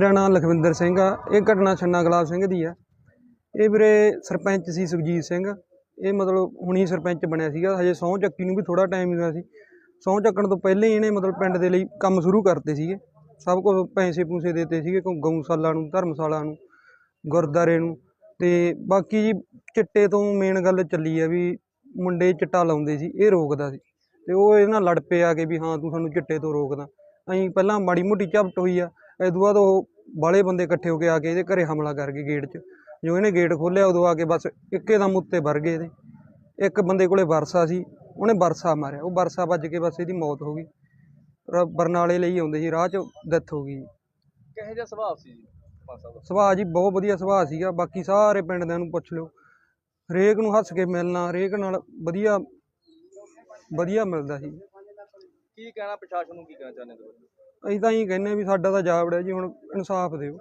ਮੇਰਾ ਨਾਮ ਲਖਵਿੰਦਰ ਸਿੰਘ ਆ। ਇਹ ਘਟਨਾ ਛੰਨਾ ਗੁਲਾਬ ਸਿੰਘ ਦੀ ਆ। ਇਹ ਵੀਰੇ ਸਰਪੰਚ ਸੀ ਸੁਖਜੀਤ ਸਿੰਘ। ਇਹ ਮਤਲਬ ਹੁਣੀ ਸਰਪੰਚ ਬਣਿਆ ਸੀਗਾ। ਹਜੇ ਸਹੁੰ ਚੱਕੀ ਨੂੰ ਵੀ ਥੋੜਾ ਟਾਈਮ ਹੀ ਹੋਇਆ ਸੀ। ਸਹੁੰ ਚੱਕਣ ਤੋਂ ਪਹਿਲਾਂ ਹੀ ਇਹਨੇ ਮਤਲਬ ਪਿੰਡ ਦੇ ਲਈ ਕੰਮ ਸ਼ੁਰੂ ਕਰਤੇ ਸੀਗੇ। ਸਭ ਕੁਝ ਪੈਸੇ ਪੂਸੇ ਦਿੱਤੇ ਸੀਗੇ ਕੋਈ ਗਊਸ਼ਾਲਾ ਨੂੰ, ਧਰਮਸ਼ਾਲਾ ਨੂੰ, ਗੁਰਦਾਰੇ ਨੂੰ। ਤੇ ਬਾਕੀ ਜੀ ਚਿੱਟੇ ਤੋਂ ਮੇਨ ਗੱਲ ਚੱਲੀ ਆ ਵੀ ਮੁੰਡੇ ਚਿੱਟਾ ਲਾਉਂਦੇ ਸੀ, ਇਹ ਰੋਕਦਾ ਸੀ। ਤੇ ਉਹ ਇਹਦੇ ਨਾਲ ਲੜ ਪਏ ਆ ਕੇ ਵੀ ਹਾਂ ਤੂੰ ਸਾਨੂੰ ਚਿੱਟੇ ਤੋਂ ਰੋਕਦਾ। ਅਸੀਂ ਪਹਿਲਾਂ ਮਾੜੀ ਮੋਟੀ ਝਪਟ ਹੋਈ ਆ। ਤੋਂ ਬਾਅਦ ਉਹ ਬਾਲੇ ਬੰਦੇ ਇਕੱਠੇ ਹੋ ਕੇ ਆ ਕੇ ਇਹਦੇ ਘਰੇ ਹਮਲਾ ਕਰ ਗਏ ਗੇਟ 'ਚ। ਜੋ ਇਹਨੇ ਗੇਟ ਖੋਲ੍ਹਿਆ ਉਦੋਂ ਆ ਕੇ ਬਸ ਇੱਕੇ ਦਮ ਉੱਤੇ ਵਰ ਗਏ ਇਹਦੇ। ਇੱਕ ਬੰਦੇ ਕੋਲੇ ਵਰਸਾ ਸੀ ਉਹਨੇ ਵਰਸਾ ਮਾਰਿਆ। ਉਹ ਵਰਸਾ ਵੱਜ ਕੇ ਬਸ ਇਹਦੀ ਮੌਤ ਹੋ ਗਈ। ਬਰਨਾਲੇ ਲਈ ਆਉਂਦੇ ਸੀ ਰਾਹ 'ਚ ਡੈਥ ਹੋ ਗਈ। ਕਿਹੋ ਜਿਹਾ ਸੁਭਾਅ ਸੀ ਜੀ? ਦਾ ਸੁਭਾਅ ਜੀ ਬਹੁਤ ਵਧੀਆ ਸੁਭਾਅ ਸੀਗਾ। ਬਾਕੀ ਸਾਰੇ ਪਿੰਡ ਦਿਆਂ ਨੂੰ ਪੁੱਛ ਲਿਓ। ਹਰੇਕ ਨੂੰ ਹੱਸ ਕੇ ਮਿਲਣਾ ਹਰੇਕ ਨਾਲ ਵਧੀਆ ਵਧੀਆ ਮਿਲਦਾ ਸੀ। ਕੀ ਕਹਿਣਾ ਪ੍ਰਸ਼ਾਸਨ ਨੂੰ ਕੀ ਕਹਿਣਾ ਚਾਹੁੰਦੇ ਤੁਸੀਂ? ਅਸੀਂ ਤਾਂ ਹੀ ਕਹਿੰਦੇ ਵੀ ਸਾਡਾ ਤਾਂ ਜਾਵੜਾ ਜੀ ਹੁਣ ਇਨਸਾਫ ਦਿਓ।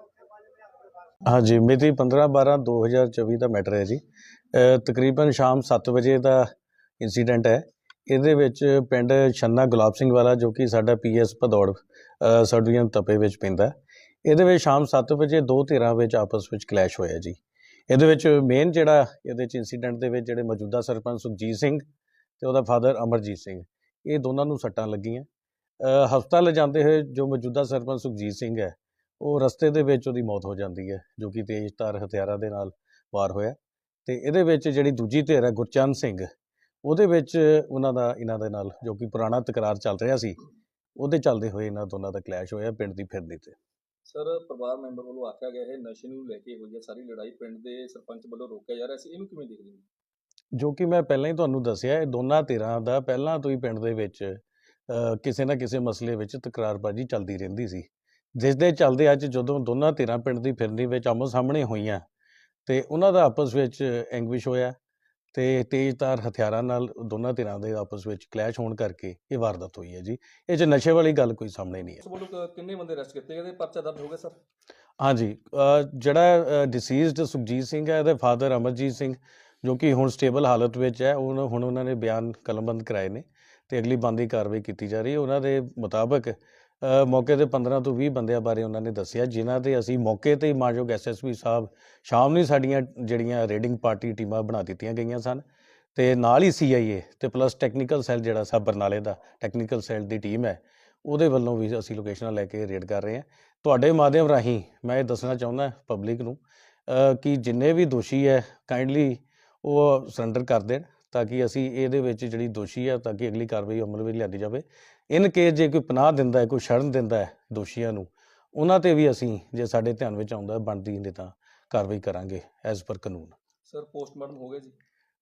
ਹਾਂਜੀ ਮਿਤੀ 15 12 2024 ਦਾ ਮੈਟਰ ਹੈ ਜੀ। ਤਕਰੀਬਨ ਸ਼ਾਮ 7 ਵਜੇ ਦਾ ਇਨਸੀਡੈਂਟ ਹੈ। ਇਹਦੇ ਵਿੱਚ ਪਿੰਡ ਛੰਨਾ ਗੁਲਾਬ ਸਿੰਘ ਵਾਲਾ ਜੋ ਕਿ ਸਾਡਾ ਪੀਐਸ ਭਦੌੜ ਅ, ਤਪੇ ਵਿੱਚ ਪੈਂਦਾ ਇਹਦੇ ਵਿੱਚ ਸ਼ਾਮ 7 ਵਜੇ ਦੋ ਧਿਰਾਂ ਵਿੱਚ ਆਪਸ ਵਿੱਚ ਕਲੈਸ਼ ਹੋਇਆ ਜੀ। ਇਹਦੇ ਵਿੱਚ ਮੇਨ ਜਿਹੜਾ ਇਹਦੇ ਚ ਇਨਸੀਡੈਂਟ ਦੇ ਵਿੱਚ ਜਿਹੜੇ ਮੌਜੂਦਾ ਸਰਪੰਚ ਸੁਖਜੀਤ ਸਿੰਘ ਤੇ ਉਹਦਾ ਫਾਦਰ ਅਮਰਜੀਤ ਸਿੰਘ ਇਹ ਦੋਨਾਂ ਨੂੰ ਸੱਟਾਂ ਲੱਗੀਆਂ। ਹਸਪਤਾਲ ਲਿਜਾਂਦੇ ਹੋਏ ਜੋ ਮੌਜੂਦਾ ਸਰਪੰਚ ਸੁਖਜੀਤ ਸਿੰਘ ਹੈ ਉਹ ਰਸਤੇ ਦੇ ਵਿੱਚ ਉਹਦੀ ਮੌਤ ਹੋ ਜਾਂਦੀ ਹੈ ਜੋ ਕਿ ਤੇਜ਼ਧਾਰ ਹਥਿਆਰਾਂ ਦੇ ਨਾਲ ਵਾਰ ਹੋਇਆ ਤੇ ਇਹਦੇ ਵਿੱਚ ਜਿਹੜੀ ਦੂਜੀ ਧਿਰ ਹੈ ਗੁਰਚੰਦ ਸਿੰਘ ਉਹਦੇ ਵਿੱਚ ਉਹਨਾਂ ਦਾ ਇਹਨਾਂ ਦੇ ਨਾਲ ਜੋ ਕਿ ਪੁਰਾਣਾ ਤਕਰਾਰ ਚੱਲ ਰਿਹਾ ਸੀ ਉਹਦੇ ਚੱਲਦੇ ਹੋਏ ਇਹਨਾਂ ਦੋਨਾਂ ਦਾ ਕਲੈਸ਼ ਹੋਇਆ ਪਿੰਡ ਦੀ ਫਿਰਦੀ ਤੇ। ਸਰ ਪਰਿਵਾਰ ਮੈਂਬਰ ਵੱਲੋਂ ਆਖਿਆ ਗਿਆ ਹੈ ਨਸ਼ੇ ਨੂੰ ਲੈ ਕੇ ਹੋਈ ਹੈ ਸਾਰੀ ਲੜਾਈ ਪਿੰਡ ਦੇ ਸਰਪੰਚ ਵੱਲੋਂ ਰੋਕਿਆ ਜਾ ਰਿਹਾ ਸੀ ਇਹਨੂੰ ਕਿਵੇਂ ਦੇਖਦੇ ਹੋ? ਜੋ ਕਿ ਮੈਂ ਪਹਿਲਾਂ ਹੀ ਤੁਹਾਨੂੰ ਦੱਸਿਆ ਇਹ ਦੋਨਾਂ ਧਿਰਾਂ ਦਾ ਪਹਿਲਾਂ ਤੋਂ ਹੀ ਪਿੰਡ ਦੇ ਵਿੱਚ ਕਿਸੇ ਨਾ ਕਿਸੇ ਮਸਲੇ ਵਿੱਚ ਤਕਰਾਰਬਾਜ਼ੀ ਚੱਲਦੀ ਰਹਿੰਦੀ ਸੀ। ਜਿਸ ਦੇ ਚੱਲਦੇ ਅੱਜ ਜਦੋਂ ਦੋਨਾਂ ਧਿਰਾਂ ਪਿੰਡ ਦੀ ਫਿਰਨੀ ਵਿੱਚ ਆਮੋ ਸਾਹਮਣੇ ਹੋਈਆਂ ਤੇ ਉਹਨਾਂ ਦਾ ਆਪਸ ਵਿੱਚ ਐਂਗਵਿਸ਼ ਹੋਇਆ ਤੇ ਤੇਜ਼ਧਾਰ ਹਥਿਆਰਾਂ ਨਾਲ ਦੋਨਾਂ ਧਿਰਾਂ ਦੇ ਆਪਸ ਵਿੱਚ ਕਲੈਸ਼ ਹੋਣ ਕਰਕੇ ਇਹ ਵਾਰਦਾਤ ਹੋਈ ਹੈ ਜੀ। ਇਹ 'ਚ ਨਸ਼ੇ ਵਾਲੀ ਗੱਲ ਕੋਈ ਸਾਹਮਣੇ ਨਹੀਂ ਹੈ ਕ- ਕਿੰਨੇ ਬੰਦੇ ਅਰੈਸਟ ਕੀਤੇ ਗਏ ਤੇ ਪਰਚਾ ਦਰਜ ਹੋ ਗਿਆ ਸਰ? ਹਾਂਜੀ ਜਿਹੜਾ ਡਿਸੀਜ਼ਡ ਸੁਖਜੀਤ ਸਿੰਘ ਹੈ ਇਹਦੇ ਫਾਦਰ ਅਮਰਜੀਤ ਸਿੰਘ ਜੋ ਕਿ ਹੁਣ ਸਟੇਬਲ ਹਾਲਤ ਵਿੱਚ ਹੈ ਉਹ ਹੁਣ ਉਹਨਾਂ ਨੇ ਬਿਆਨ ਕਲਮਬੰਦ ਕਰਾਏ ਨੇ। ਤੇ ਅਗਲੀ ਬੰਦੀ ਕਾਰਵਾਈ ਕੀਤੀ ਜਾ ਰਹੀ ਹੈ। ਉਹਨਾਂ ਦੇ ਮੁਤਾਬਕ ਮੌਕੇ ਤੇ 15 ਤੋਂ 20 ਬੰਦਿਆਂ ਬਾਰੇ ਉਹਨਾਂ ਨੇ ਦੱਸਿਆ। ਜਿਨ੍ਹਾਂ ਤੇ ਅਸੀਂ ਮੌਕੇ ਤੇ ਹੀ ਮਾਨਯੋਗ ਐਸਐਸਪੀ ਸਾਹਿਬ ਸ਼ਾਮ ਨੂੰ ਸਾਡੀਆਂ ਜਿਹੜੀਆਂ ਰੇਡਿੰਗ ਪਾਰਟੀ ਟੀਮਾਂ ਬਣਾ ਦਿੱਤੀਆਂ ਗਈਆਂ ਸਨ ਤੇ ਨਾਲ ਹੀ ਸੀਆਈਏ ਤੇ ਪਲੱਸ ਟੈਕਨੀਕਲ ਸੈੱਲ ਜਿਹੜਾ ਸਾ ਬਰਨਾਲੇ ਦਾ ਟੈਕਨੀਕਲ ਸੈੱਲ ਦੀ ਟੀਮ ਹੈ, ਉਹਦੇ ਵੱਲੋਂ ਵੀ ਅਸੀਂ ਲੋਕੇਸ਼ਨਾਂ ਲੈ ਕੇ ਰੇਡ ਕਰ ਰਹੇ ਹਾਂ। ਤੁਹਾਡੇ ਮਾਧਿਅਮ ਰਾਹੀਂ ਮੈਂ ਇਹ ਦੱਸਣਾ ਚਾਹੁੰਦਾ ਪਬਲਿਕ ਨੂੰ ਕਿ ਜਿੰਨੇ ਵੀ ਦੋਸ਼ੀ ਹੈ, ਕਾਈਂਡਲੀ ਉਹ ਸਰੈਂਡਰ ਕਰ ਦੇਣ। ਤਾਂ ਕਿ ਅਸੀਂ ਇਹਦੇ ਵਿੱਚ ਜਿਹੜੀ ਦੋਸ਼ੀ ਹੈ ਤਾਂ ਕਿ ਅਗਲੀ ਕਾਰਵਾਈ ਅਮਲ ਵਿੱਚ ਲਿਆਂਦੀ ਜਾਵੇ। ਇਨ ਕੇਸ ਜੇ ਕੋਈ ਪਨਾਹ ਦਿੰਦਾ ਹੈ ਕੋਈ ਸ਼ਰਨ ਦਿੰਦਾ ਹੈ ਦੋਸ਼ੀਆਂ ਨੂੰ ਉਹਨਾਂ ਤੇ ਵੀ ਅਸੀਂ ਜੇ ਸਾਡੇ ਧਿਆਨ ਵਿੱਚ ਆਉਂਦਾ ਹੈ, ਬਣਦੀ ਨਹੀਂ ਤਾਂ ਕਾਰਵਾਈ ਕਰਾਂਗੇ ਐਜ਼ ਪਰ ਕਾਨੂੰਨ। ਸਰ ਪੋਸਟਮਾਰਟਮ ਹੋ ਗਿਆ ਜੀ?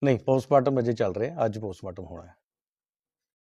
ਨਹੀਂ ਪੋਸਟਮਾਰਟਮ ਅਜੇ ਚੱਲ ਰਿਹਾ ਅੱਜ ਪੋਸਟਮਾਰਟਮ ਹੋਣਾ ਹੈ।